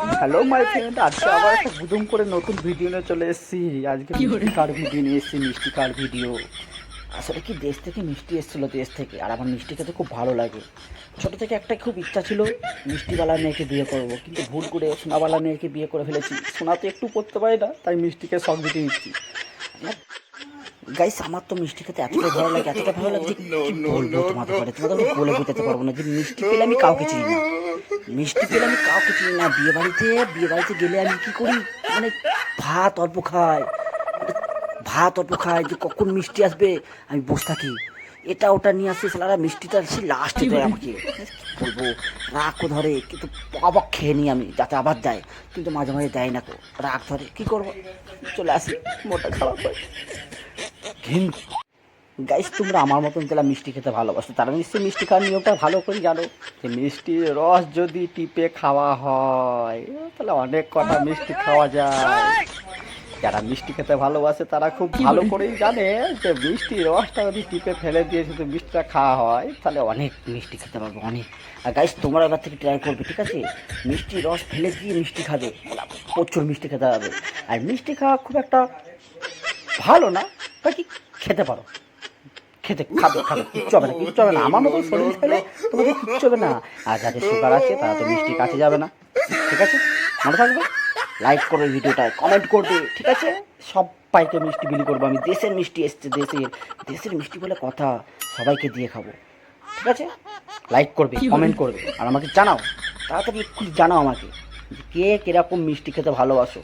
Hello my friend আজকে আবার একটা গুদুম করে নতুন ভিডিও নিয়ে চলে এসেছি। আজকে মিষ্টি কার? ভিডিও নিয়ে এসেছি মিষ্টি কার ভিডিও আসলে কি দেশ থেকে মিষ্টি এসেছিল দেশ থেকে? আর আমার মিষ্টি খেতে খুব ভালো লাগে। ছোটো থেকে একটা খুব ইচ্ছা ছিল মিষ্টিওয়ালা মেয়েকে বিয়ে করব। কিন্তু ভুল করে সোনাওয়ালা মেয়েকে বিয়ে করে ফেলেছি। সোনা তো একটু পড়তে পারি না তাই মিষ্টিকে সব দিতে দিচ্ছি। গাইস আমার তো মিষ্টি খেতে এতটা ভালো লাগে এতটা ভালো লাগে বলব তোমাদের তোমাদের বলে বোঝাতে পারব না যে মিষ্টি পেলে আমি কাউকে চিনি না। মিষ্টি পেলে আমি কাউকে চিনি না। বিয়ে বাড়িতে বিয়ে বাড়িতে গেলে আমি কি করি? মানে ভাত অল্প খাই। ভাত অল্প খাই, যে কখন মিষ্টি আসবে, আমি বসে থাকি। এটা ওটা নিয়ে আসছে সালারা মিষ্টিটা সে লাস্টে দেয় আমাকে। বলব রাগও ধরে, কিন্তু আবার খেয়ে নিই আমি, যাতে আবার দেয়। কিন্তু মাঝে মাঝে দেয় না রাগ ধরে। কী করব? চলে আসি, মোটা খারাপ হয় কিন্তু গাইস তোমরা আমার মতন যারা মিষ্টি খেতে ভালোবাসো তারা নিশ্চয়ই মিষ্টি খাওয়ার নিয়মটা ভালো করে জানো যে মিষ্টির রস যদি টিপে খাওয়া হয় তাহলে অনেক কটা মিষ্টি খাওয়া যায়। যারা মিষ্টি খেতে ভালোবাসে তারা খুব ভালো করেই জানে যে মিষ্টি রসটা যদি টিপে ফেলে দিয়ে শুধু মিষ্টিটা খাওয়া হয় তাহলে অনেক মিষ্টি খেতে পারবে অনেক। আর গাইস তোমরা এবার থেকে ট্রাই করবে ঠিক আছে? মিষ্টি রস ফেলে দিয়ে মিষ্টি খাবে প্রচুর মিষ্টি খেতে হবে আর মিষ্টি খাওয়া খুব একটা ভালো না বাকি খেতে পারো। খেতে খাবে খাবে, কিচ্ছু হবে না, কিচ্ছু হবে না। আমার মতো শরীর খেলে তোমাদের কিচ্ছু হবে না। আর যাদের সুগার আছে, তারা তো মিষ্টি কাছে যাবে না। ঠিক আছে? মনে থাকবে? লাইক করবে ভিডিওটায় কমেন্ট করবে, ঠিক আছে? সবাইকে মিষ্টি বিলি করব আমি। দেশের মিষ্টি এসছে, দেশের দেশের মিষ্টি বলে কথা সবাইকে দিয়ে খাব। ঠিক আছে? লাইক করবে কমেন্ট করবে। আর আমাকে জানাও, তাড়াতাড়ি এক্ষুনি জানাও আমাকে কে কীরকম মিষ্টি খেতে ভালোবাসো।